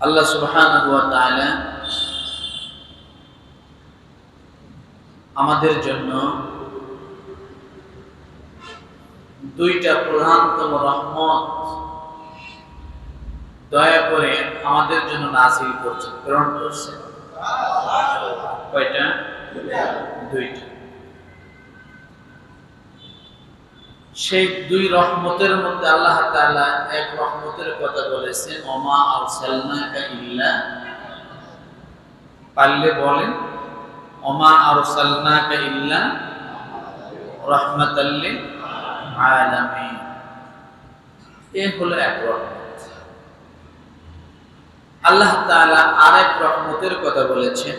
আল্লাহ তাআলা আমাদের জন্য দুইটা প্রধানতম রহমত দয়া করে আমাদের জন্য নাজিল করছে প্রেরণ করছে কয়টা? দুইটা। সেই দুই রহমতের মধ্যে আল্লাহ তাআলা এক রহমতের কথা বলেছেন, ওমা আরসালনাকা ইল্লা পারলে বলেন, ওমা আরসালনাকা ইল্লা রাহমাতাল লিল আলামিন এ হলো এক রহমত। আল্লাহ তাআলা আরেক রহমতের কথা বলেছেন,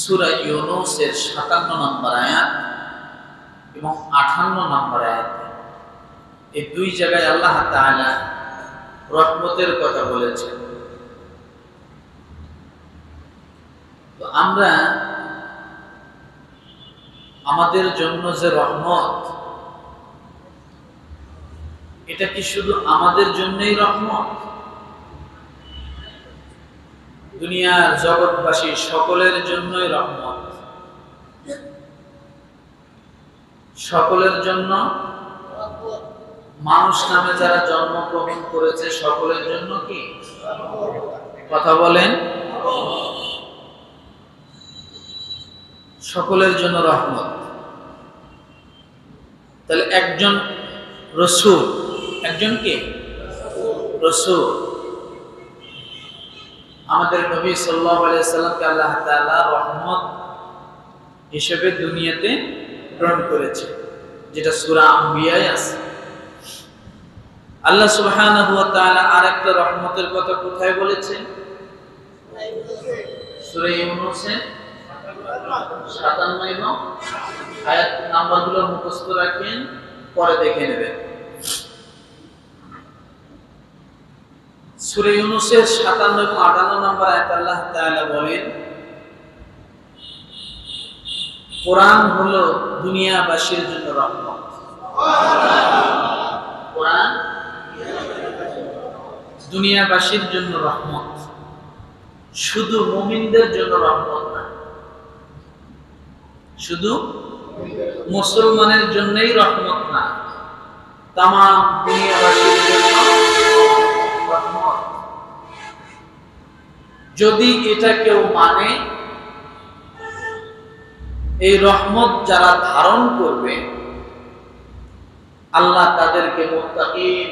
সূরা ইউনূসের 57 নম্বর আয়াত এবং আঠান্ন নম্বর আয়াত। এই দুই জায়গায় আল্লাহ রহমতের কথা বলেছেন। তো আমরা আমাদের জন্য যে রহমত, এটা কি শুধু আমাদের জন্যই রহমত? দুনিয়ার জগৎবাসী সকলের জন্যই রহমত। সকলের জন্য মানুষ নামে যারা জন্মগ্রহণ করেছে, সকলের জন্য কি? কথা বলেন। সকলের জন্য রহমত। তাহলে একজন রসুল, একজন কে? রসুল। আমাদের নবী সাল্লাল্লাহু আলাইহি সাল্লামকে আল্লাহ তাআলা রহমত হিসেবে দুনিয়াতে প্রেরণ করেছে, যেটা সূরা আম্বিয়ায় আছে। আল্লাহ সুবহানাহু ওয়া তাআলা আরেকটা রহমতের কথা কোথায় বলেছেন? সূরা ইউনূসে 57 এবং আয়াত নাম্বারগুলো মুখস্থ রাখেন, পরে দেখে নেবেন। সূরা ইউনূসের 57 এবং 58 নম্বর আয়াত আল্লাহ তাআলা বলেন কোরআন হলো দুনিয়াবাসীর জন্য রহমত। কোরআন দুনিয়াবাসীর জন্য রহমত। শুধু মুমিনদের জন্য রহমত না, শুধু মুসলমানের জন্যই রহমত না তাম দুনিয়াবাসীর জন্য রহমত। যদি এটা কেউ মানে এই রহমত যারা ধারণ করবে, আল্লাহ তাদেরকে মুত্তাকিন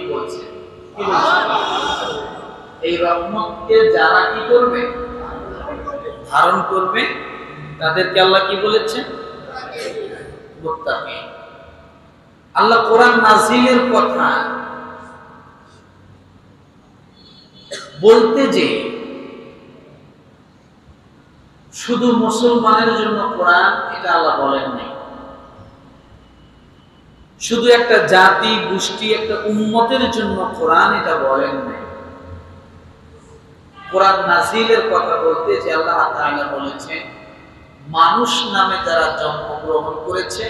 এই রহমতকে যারা কি করবে? ধারণ করবে, তাদেরকে আল্লাহ কি বলেছে? আল্লাহ কোরআন নাজিলের কথা বলতে যে শুধু মুসলমানের জন্য কোরআন এটা আল্লাহ বলেন নাই। শুধু একটা জাতি গোষ্ঠী একটা উম্মতের জন্য কোরআন এটা বলেন নাই। কোরআন নাজিলের কথা বলতে যে আল্লাহ তাআলা বলেছেন মানুষ নামে যারা জন্মগ্রহণ করেছে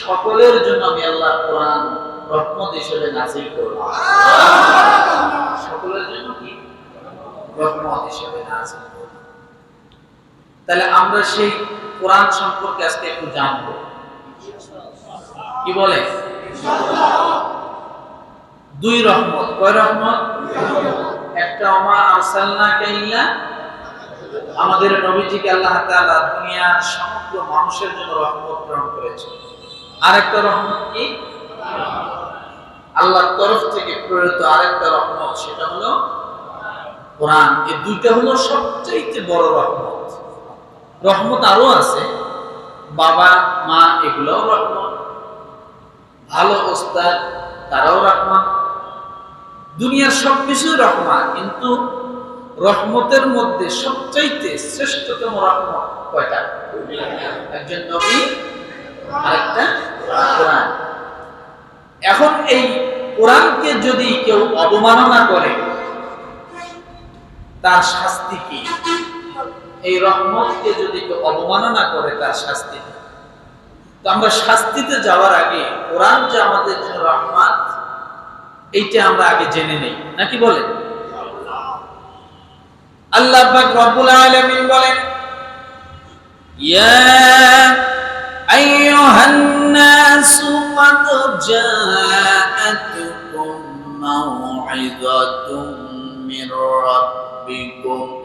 সকলের জন্য আমি আল্লাহ কোরআন রহমত হিসেবে নাজিল করব। সকলের জন্য কি? রহমত হিসেবে নাজিল তাহলে আমরা সেই কোরআন সম্পর্কে আজকে একটু জানব। কি বলে? দুই রহমত। কয় রহমত? একটা আমা আরসালনাকা ইল্লা আমাদের নবীজিকে আল্লাহ তাআলা দুনিয়ার সমগ্র মানুষের জন্য রহমত প্রেরণ করেছে আরেকটা রহমত কি? আল্লাহর তরফ থেকে প্রেরিত আরেকটা রহমত, সেটা হলো কোরআন। এই দুইটা হলো সবচেয়ে বড় রহমত। রহমত আরও আছে। বাবা, মা এগুলোও রহমত। ভালো ওস্তাদ, তারাও রহমত। দুনিয়ার সবকিছু রহমত, কিন্তু রহমতের মধ্যে সবচাইতে শ্রেষ্ঠতম রহমত কয়টা? একজন নবী, আরেকটা কোরআন। এখন এই কোরআনকে যদি কেউ অবমাননা করে, তার শাস্তি কি? এই রহমতকে যদি কেউ অবমাননা করে তার শাস্তি কি? তো আমরা শাস্তিতে যাওয়ার আগে কোরআন যে আমাদের জন্য রহমত এইটা আমরা আগে জেনে নেই নাকি বলেন আল্লাহ পাক রব্বুল আলামিন বলেন ইয়া আইয়ুহান নাসু قد جاءتكم موعظة من ربكم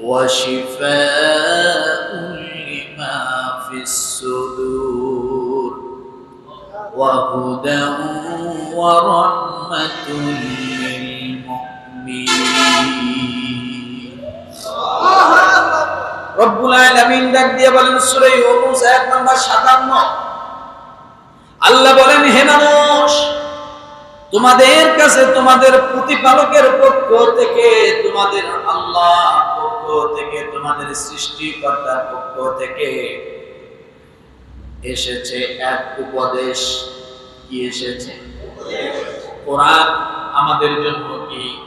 وشفاء لما في الصدور وهدى ورحمة للمؤمنين রব্বুল আলামিন ডাক দিয়ে বলেন সূরা ইউনূস আয়াত নাম্বার 57 আল্লাহ বলেন হে মানুষ তোমাদের কাছে তোমাদের প্রতিপালকের পক্ষ থেকে তোমাদের আল্লাহ পক্ষ থেকে তোমাদের সৃষ্টিকর্তার পক্ষ থেকে এসেছে এক উপদেশ। কি এসেছে? কোরআন আমাদের জন্য কি?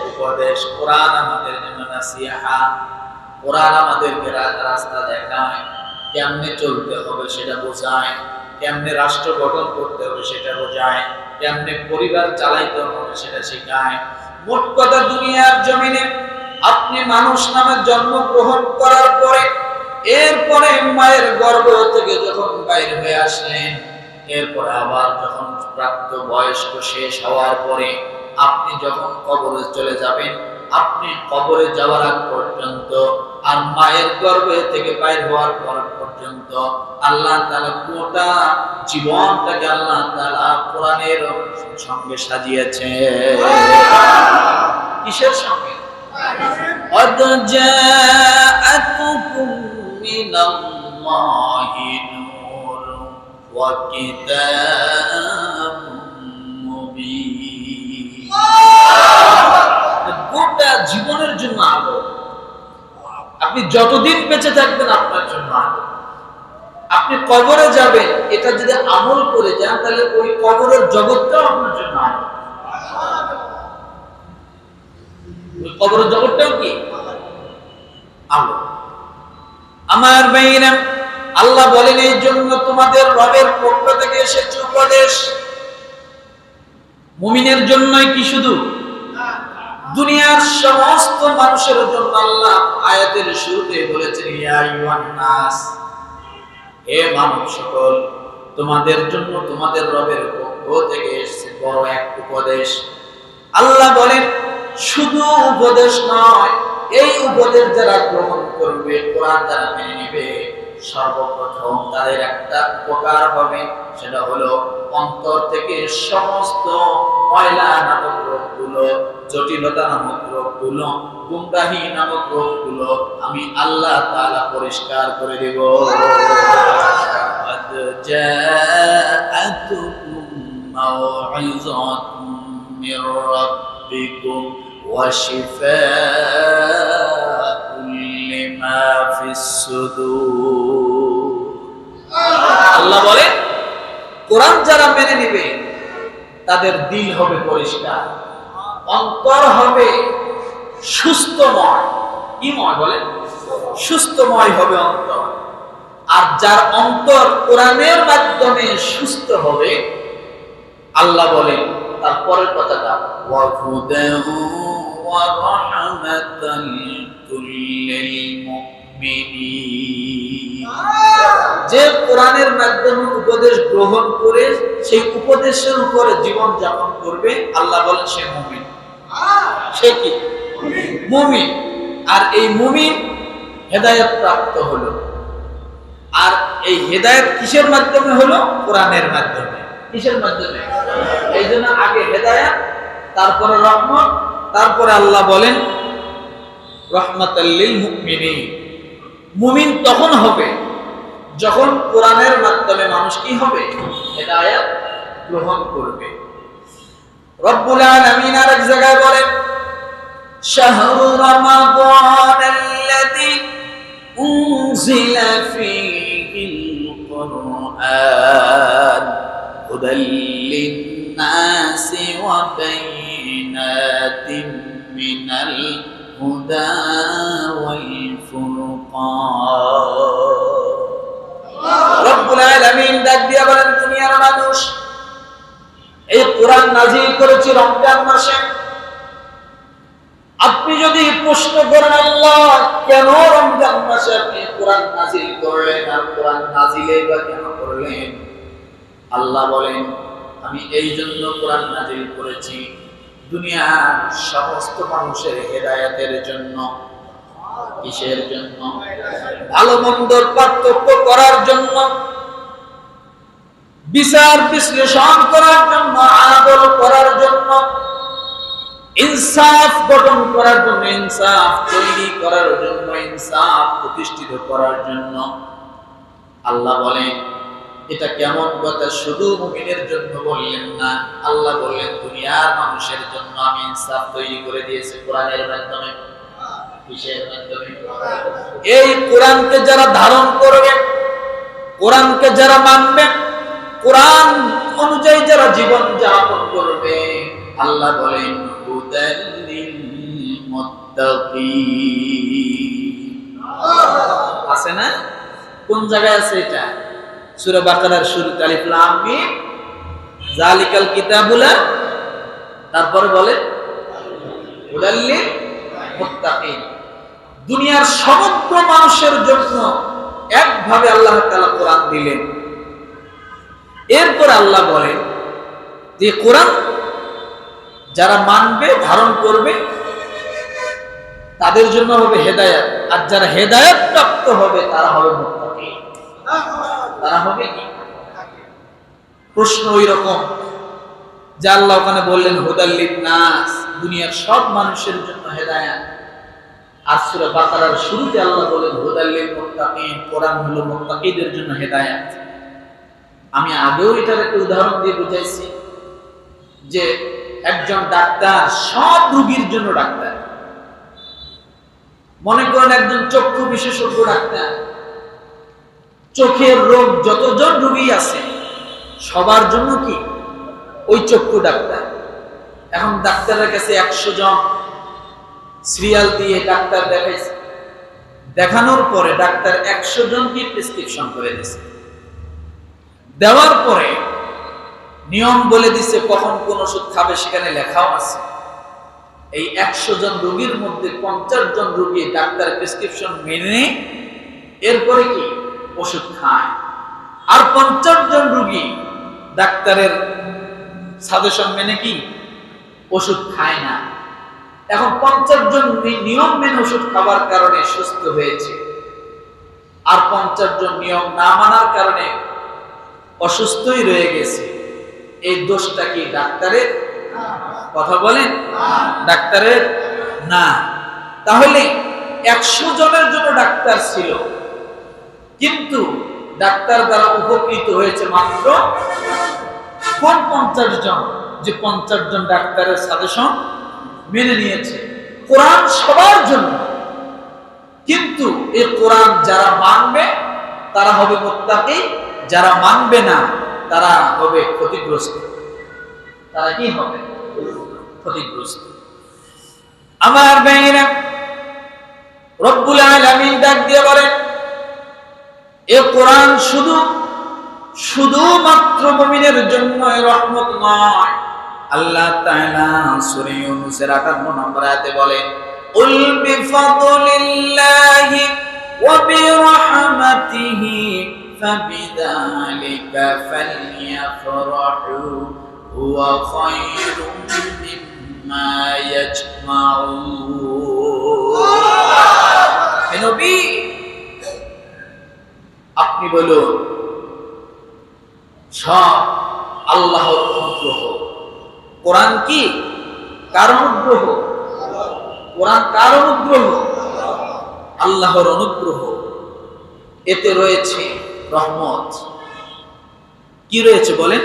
উপদেশ। কোরআন আমাদের জন্য নাসিহা। কোরআন আমাদেরকে রাস্তা দেখায়। কেমনে চলতে হবে সেটা বোঝায়। কেমনে রাষ্ট্র গঠন করতে হবে সেটা বোঝায়। কেমনে পরিবার চালাইতে হবে সেটা শেখায়। মোট কথা দুনিয়ার জমিনে আপনি মানুষ নামে জন্মগ্রহণ করার পরে, এরপরে মায়ের গর্ভ থেকে যখন বাইরে হয়ে আসলেন, এরপরে আবার যখন প্রাপ্ত বয়স্ক শেষ হওয়ার পরে আপনি যখন কবরে চলে যাবেন, আপনি কবরে যাওয়ার আগ পর্যন্ত আর মায়ের গর্ভে থেকে বাইর হওয়ার পর পর্যন্ত আল্লাহ তাআলা গোটা জীবনটাকে আল্লাহ তাআলা কোরআনের সঙ্গে সাজিয়েছে কিসের সঙ্গে? قد جاءتكم من الله نور وكتاب مبين গোটা জীবনের জন্য আলো আপনি যতদিন বেঁচে থাকবেন আপনার জন্য আলো আপনি কবরে যাবেন এটা যদি আমল করে যান তাহলে ওই কবরের জগৎটাও আপনার জন্য আলো ওই কবরের জগৎটাও কি? আমার আল্লাহ বলেন, এই জন্য তোমাদের রবের পক্ষ থেকে এসেছে উপদেশ। মুমিনের জন্যই কি শুধু? দুনিয়ার সমস্ত মানুষের জন্য আল্লাহ আয়াতের শুরুতে বলেছেন হে মানব সকল, তোমাদের জন্য তোমাদের রবের পক্ষ থেকে এসেছে বড় এক উপদেশ। আল্লাহ বলেন শুধু উপদেশ নয় এই উপদেশ যারা গ্রহণ করবে কোরআন যারা মেনে নেবে সর্বপ্রথম তাদের একটা উপকার হবে সেটা হলো অন্তর থেকে সমস্ত ময়লা নামক রোগগুলো জটিলতা নামক রোগগুলো গুমরাহি নামক রোগগুলো আমি আল্লাহ তাআলা পরিষ্কার করে দেব قد جاءتكم موعظة من ربكم وشفاء لما في الصدور আল্লাহ বলে কোরআন যারা মেনে নেবে তাদের দিল হবে পরিষ্কার অন্তর হবে সুস্থময় কিময় বলে সুস্থময় হবে অন্তর আর যার অন্তর কোরআনের মাধ্যমে সুস্থ হবে আল্লাহ বলেন তারপরের কথাটা। যে কোরআনের মাধ্যমে উপদেশ গ্রহণ করে সেই উপদেশের উপরে জীবন যাপন করবে আল্লাহ বলেন সে মুমিন। সে কি? মুমিন। আর এই মুমিন হেদায়ত প্রাপ্ত হলো। আর এই হেদায়ত কিসের মাধ্যমে হলো? কোরআনের মাধ্যমে। কিসের মাধ্যমে? এই জন্য আগে হেদায়াত, তারপরে রহমত, তারপরে আল্লাহ বলেন রহমত মুকমিনী মুমিন তখন হবে যখন কোরআনের মাধ্যমে মানুষ কি হবে? হেদায়াত গ্রহণ করবে। রব্বুল জায়গায় هدى للناس وبينات من الهدى والفرقان রব্বুল আলামিন ডাক দিয়া বলেন দুনিয়ার মানুষ এই কোরআন নাজিল করেছি রমজান মাসে আপনি যদি প্রশ্ন করেন আল্লাহ কেন রমজান মাসে আপনি কোরআন নাজিল করলেন আর কোরআন নাজিলে বা কেন করলেন আল্লাহ বলেন, আমি এই জন্য কোরআন নাজিল করেছি দুনিয়ার সমস্ত মানুষের হেদায়াতের জন্য, কিসের জন্য? ভালো মন্দর পার্থক্য করার জন্য, বিচার বিশ্লেষণ করার জন্য আদল করার জন্য, ইনসাফ গঠন করার জন্য, ইনসাফ তৈরি করার জন্য, ইনসাফ প্রতিষ্ঠিত করার জন্য। আল্লাহ বলেন এটা কেমন কথা? শুধু মুমিনের জন্য বললেন না, আল্লাহ বললেন, দুনিয়ার মানুষের জন্য আমি ইনসাফ তৈরি করে দিয়েছি কোরআনের মাধ্যমে। এই কোরআনকে যারা ধারণ করবে, কোরআনকে যারা মানবে, কোরআন অনুযায়ী যারা জীবন যাপন করবে, আল্লাহ বলেন আছে না? কোন জায়গায় আছে এটা? সূরা বাকারার শুরুতে আলিফ লাম মিম জালিকাল কিতাবুলা তারপরে বলে, হুদাল মুত্তাকিন দুনিয়ার সমগ্র মানুষের জন্য একভাবে আল্লাহ তাআলা কোরআন দিলেন। এরপর আল্লাহ বলেন যে, কোরআন যারা মানবে, ধারণ করবে, তাদের জন্য হবে হেদায়াত। আর যারা হেদায়াত প্রাপ্ত হবে, তারা হবে মুত্তাকি তারা হবে প্রশ্ন ওই রকম যা ওখানে বললেন হুদাল্লিন নাস দুনিয়ার সব মানুষের জন্য হেদায়াত। আর সূরা বাকারার শুরুতে আল্লাহ বলেন হুদাল্লিল মুত্তাকিন কোরআন হলো মুত্তাকিদের জন্য হেদায়াত। আমি আগেও এটার একটা উদাহরণ দিয়ে বুঝাইছি যে একজন ডাক্তার সব রোগীর জন্য ডাক্তার। মনে করেন একজন চক্ষু বিশেষজ্ঞ ডাক্তার। চোখের রোগ যতজন রুগী আছে, সবার জন্য কি? ওই চক্ষু ডাক্তার। এখন ডাক্তারের কাছে একশো জন সিরিয়াল দিয়ে ডাক্তার দেখাইছে। দেখানোর পরে ডাক্তার একশো জনকে প্রেসক্রিপশন করে দিছে? দেওয়ার পরে নিয়ম বলে দিছে কখন কোন ওষুধ খাবে সেখানে লেখাও আছে। এই একশো জন রোগীর মধ্যে পঞ্চাশ জন রোগী ডাক্তার প্রেসক্রিপশন মেনে এরপরে কি? ওষুধ খায়। আর পঞ্চাশ জন রুগী ডাক্তারের সাজেশন মেনে কি? ওষুধ খায় না। এখন পঞ্চাশ জন নিয়ম মেনে ওষুধ খাবার কারণে সুস্থ হয়েছে। আর পঞ্চাশ জন নিয়ম না মানার কারণে অসুস্থই রয়ে গেছে। এই দোষটা কি ডাক্তারের? কথা বলেন। ডাক্তারের? না। তাহলে একশো জনের জন্য ডাক্তার ছিল। কিন্তু ডাক্তার দ্বারা উপকৃত হয়েছে মাত্র কোন পঞ্চাশ জন। যে পঞ্চাশ জন ডাক্তারের সাজেশন মেনে নিয়েছে। কোরআন সবার জন্য। কিন্তু এই কোরআন যারা মানবে, তারা হবে মোত্তাকি। যারা মানবে না, তারা হবে ক্ষতিগ্রস্ত। তারা কি হবে? ক্ষতিগ্রস্ত। আমার ভাইরা রব্বুল আলামিন ডাক দিয়ে বলেন এ কোরআন শুধু, শুধুমাত্র মুমিনের জন্য রহমত নয়। আল্লাহ তাআলা সূরা ইউনূসের 58 নম্বর আয়াতে বলেন, উল বিফাদলিল্লাহি ওয়া বিরহমাতিহি ফাবিযালিকা ফালইফরাহু হুয়া খায়রুম মিম্মা ইয়াজমাউন। নবী আপনি বলুন, সব আল্লাহর অনুগ্রহ। কোরআন কি? কার অনুগ্রহ? কোরআন কার অনুগ্রহ? আল্লাহর অনুগ্রহ। এতে রয়েছে রহমত। কি রয়েছে বলেন?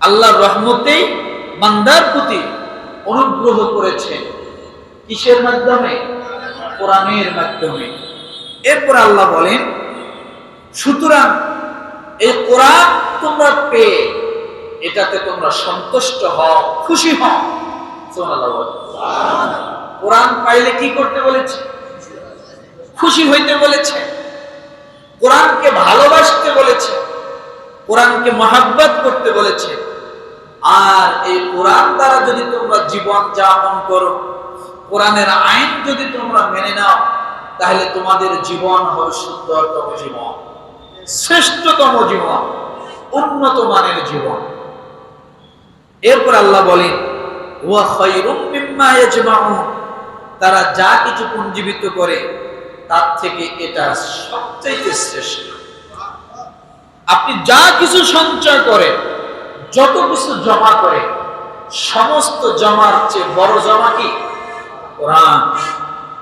আল্লাহর রহমতেই বান্দার প্রতি অনুগ্রহ করেছেন কিসের মাধ্যমে? কোরআনের মাধ্যমে। এরপর আল্লাহ বলেন, সুতরাং এই কোরআন তোমরা পেয়ে, এটাতে তোমরা সন্তুষ্ট হও, খুশি হও। কোরআন পাইলে কি করতে বলেছে? খুশি হইতে বলেছে। কোরআনকে ভালোবাসতে বলেছে। কোরআনকে মহাব্বত করতে বলেছে। আর এই কোরআন দ্বারা যদি তোমরা জীবন যাপন করো, কোরআনের আইন যদি তোমরা মেনে নাও তাহলে তোমাদের জীবন হবে সুন্দরতম জীবন, শ্রেষ্ঠতম জীবন, উন্নত মানের জীবন। এরপর আল্লাহ বলেন তারা যা কিছু পুঞ্জীবিত করে, তার থেকে এটা সবচাইতে শ্রেষ্ঠ। আপনি যা কিছু সঞ্চয় করেন যত কিছু জমা করে, সমস্ত জমার চেয়ে বড় জমা কি? কোরআন।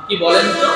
কি বলেন তো?